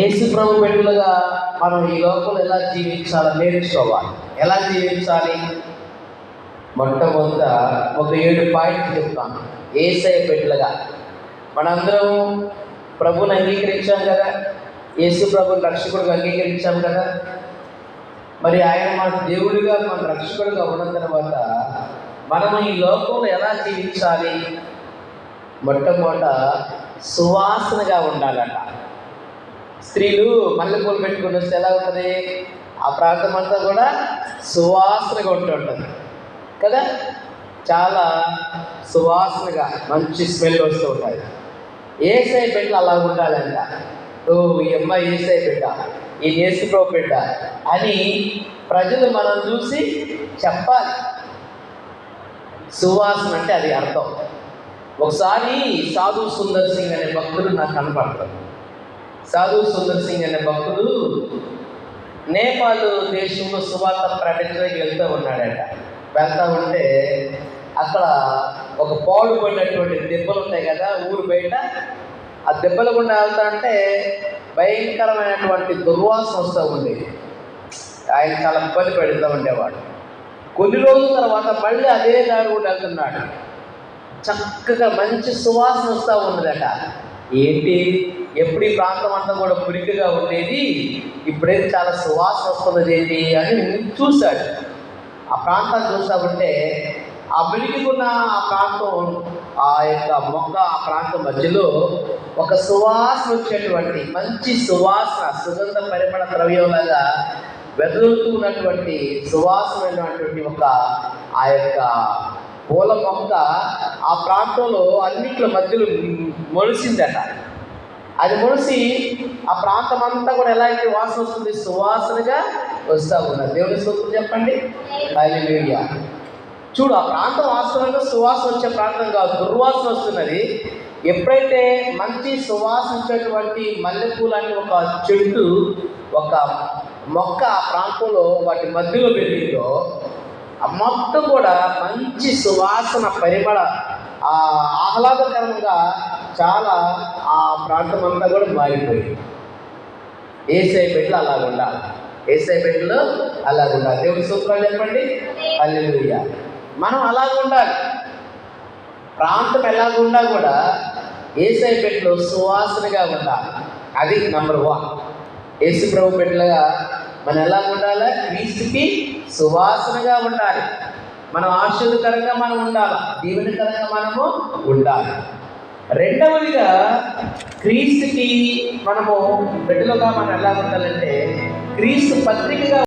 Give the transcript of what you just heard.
యేసు ప్రభు బిడ్డలుగా మనం ఈ లోకంలో ఎలా జీవించాలో నేర్చుకోవాలి. ఎలా జీవించాలి? మొట్టమొదట ఒక ఏడు పాయింట్లు చెప్తాను. ఏసఐ బిడ్డలుగా. మనందరం ప్రభుని అంగీకరించాం కదా? యేసు ప్రభుని రక్షకుడిగా అంగీకరించాం కదా? మరి ఆయన మన దేవుడిగా మన రక్షకుడిగా ఉన్న తర్వాత మనం ఈ లోకంలో ఎలా జీవించాలి? మొట్టమొదట సువాసనగా ఉండాలంట. స్త్రీలు మల్లెపూలు పెట్టుకుని వస్తే ఎలా ఉంటుంది? ఆ ప్రాంతం అంతా కూడా సువాసనగా ఉంటుంటుంది కదా? చాలా సువాసనగా మంచి స్మెల్ వస్తూ ఉంటాయి. ఏసై బిడ్డ అలా ఉండాలంట. ఓ ఈ అమ్మాయి ఏసై బిడ్డ ఈ నేసుకో బిడ్డ అని ప్రజలు మనం చూసి చెప్పాలి. సువాసన అంటే అది అర్థం. ఒకసారి సాధు సుందర్ సింగ్ అనే భక్తుడు నాకు కనపడతాడు. సాధు సుందర్ సింగ్ అనే భక్తుడు నేపాల్ దేశంలో సువార్త ప్రకటించడానికి వెళ్తూ ఉన్నాడట. వెళ్తూ ఉంటే అక్కడ ఒక పాడు పడినటువంటి దెబ్బలు ఉంటాయి కదా ఊరు బయట. ఆ దెబ్బలు గుండా వెళ్తా అంటే భయంకరమైనటువంటి దుర్వాసన వస్తూ ఉండేది. ఆయన చాలా ఇబ్బంది పెడుతూ ఉండేవాడు. కొన్ని రోజుల తర్వాత మళ్ళీ అదే దారి కూడా వెళ్తున్నాడు. చక్కగా మంచి సువాసన వస్తూ ఉన్నదట. ఏంటి? ఎప్పుడు ఈ ప్రాంతం అంతా కూడా మురికిగా ఉండేది? ఇప్పుడైతే చాలా సువాసన వస్తున్నది ఏంటి అని చూశాడు. ఆ ప్రాంతాన్ని చూసామంటే ఆ మురికికున్న ఆ ప్రాంతం ఆ యొక్క మొక్క ఆ ప్రాంతం మధ్యలో ఒక సువాసన వచ్చేటువంటి మంచి సువాసన సుగంధ పరిమళ ద్రవ్యంలాగా వెదలుతూ ఉన్నటువంటి సువాసనైనటువంటి ఒక ఆ యొక్క పూల మొక్క ఆ ప్రాంతంలో అన్నింటిలో మధ్యలో మొలిసిందట. అది మురిసి ఆ ప్రాంతం అంతా కూడా ఎలాంటి వాసన వస్తుంది? సువాసనగా వస్తూ ఉన్నది. దేవుని సూత్రం చెప్పండి. హల్లెలూయా. చూడు ఆ ప్రాంతం వాస్తవంగా సువాసన వచ్చే ప్రాంతం కాదు దుర్వాసన వస్తున్నది. ఎప్పుడైతే మంచి సువాసన మల్లెపూలు అని ఒక చెట్టు ఒక మొక్క ఆ ప్రాంతంలో వాటి మధ్యలో పెరిగిందో ఆ మొత్తం కూడా మంచి సువాసన పరిమళ ఆహ్లాదకరంగా చాలా ఆ ప్రాంతం అంతా కూడా మారిపోయింది. ఏసఐ బిడ్డలు అలాగ ఉండాలి. ఏసై బిడ్డలు అలాగ ఉండాలి. దేవుడి సూత్రాలు చెప్పండి? అల్లెలుయ్య మనం అలాగ ఉండాలి. ప్రాంతం ఎలాగుండా కూడా ఏసఐ బిడ్డలు సువాసనగా ఉండాలి. అది నంబర్ వన్ యేసు ప్రభు బిడ్డలుగా మనం ఎలా ఉండాలి? క్రీస్తుకి సువాసనగా ఉండాలి. మనం ఆశ్చర్యకరంగా మనం ఉండాలి? దీవెనకరంగా మనము ఉండాలి. రెండవదిగా క్రీస్తుకి మనము బిడ్డలుగా మనం ఎలా ఉండాలంటే క్రీస్తు పత్రికగా